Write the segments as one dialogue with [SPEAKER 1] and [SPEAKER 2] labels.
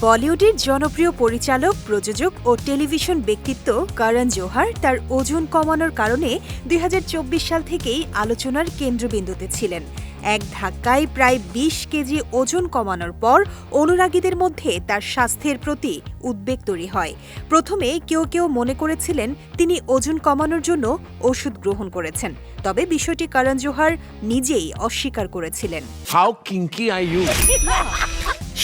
[SPEAKER 1] বলিউডের জনপ্রিয় পরিচালক প্রযোজক ও টেলিভিশন ব্যক্তিত্ব করণ জোহার তার ওজন কমানোর কারণে দুই হাজার চব্বিশ সাল থেকেই আলোচনার কেন্দ্রবিন্দুতে ছিলেন। এক ধাক্কায় প্রায় ২০ কেজি ওজন কমানোর পর অনুরাগীদের মধ্যে তার স্বাস্থ্যের প্রতি উদ্বেগ তৈরি হয়। প্রথমে কেউ কেউ মনে করেছিলেন তিনি ওজন কমানোর জন্য ওষুধ গ্রহণ করেছেন তবে বিষয়টি করণ জোহার নিজেই অস্বীকার করেছিলেন।
[SPEAKER 2] How kinky are you?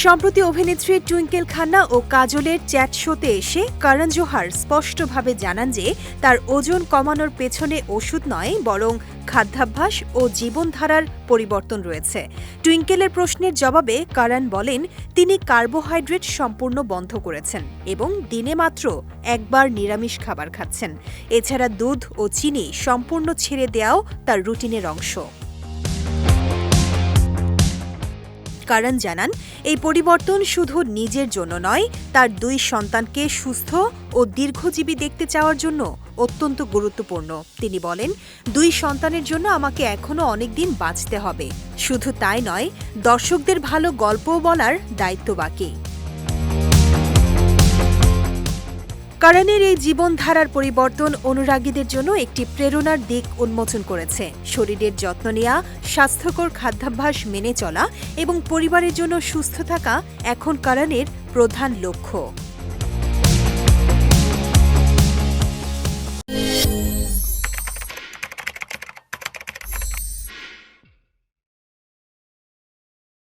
[SPEAKER 1] সম্প্রতি অভিনেত্রী টুইঙ্কেল খান্না ও কাজলের চ্যাট শোতে এসে করণ জোহার স্পষ্টভাবে জানান যে তার ওজন কমানোর পেছনে ওষুধ নয়, বরং খাদ্যাভ্যাস ও জীবনধারার পরিবর্তন রয়েছে। টুইঙ্কেলের প্রশ্নের জবাবে করণ বলেন, তিনি কার্বোহাইড্রেট সম্পূর্ণ বন্ধ করেছেন এবং দিনে মাত্র একবার নিরামিষ খাবার খাচ্ছেন। এছাড়া দুধ ও চিনি সম্পূর্ণ ছেড়ে দেওয়াও তার রুটিনের অংশ। কারণ জানান, এই পরিবর্তন শুধু নিজের জন্য নয়, তার দুই সন্তানকে সুস্থ ও দীর্ঘজীবী দেখতে চাওয়ার জন্য অত্যন্ত গুরুত্বপূর্ণ। তিনি বলেন, দুই সন্তানের জন্য আমাকে এখনও অনেক দিন বাঁচতে হবে। শুধু তাই নয়, দর্শকদের ভালো গল্পও বলার দায়িত্ব বাকি। করণের এই জীবনধারার পরিবর্তন অনুরাগীদের জন্য একটি প্রেরণার দিক উন্মোচন করেছে। শরীরের যত্ন নেওয়া স্বাস্থ্যকর খাদ্যাভ্যাস মেনে চলা এবং পরিবারের জন্য সুস্থ থাকা এখন কারানের প্রধান লক্ষ্য।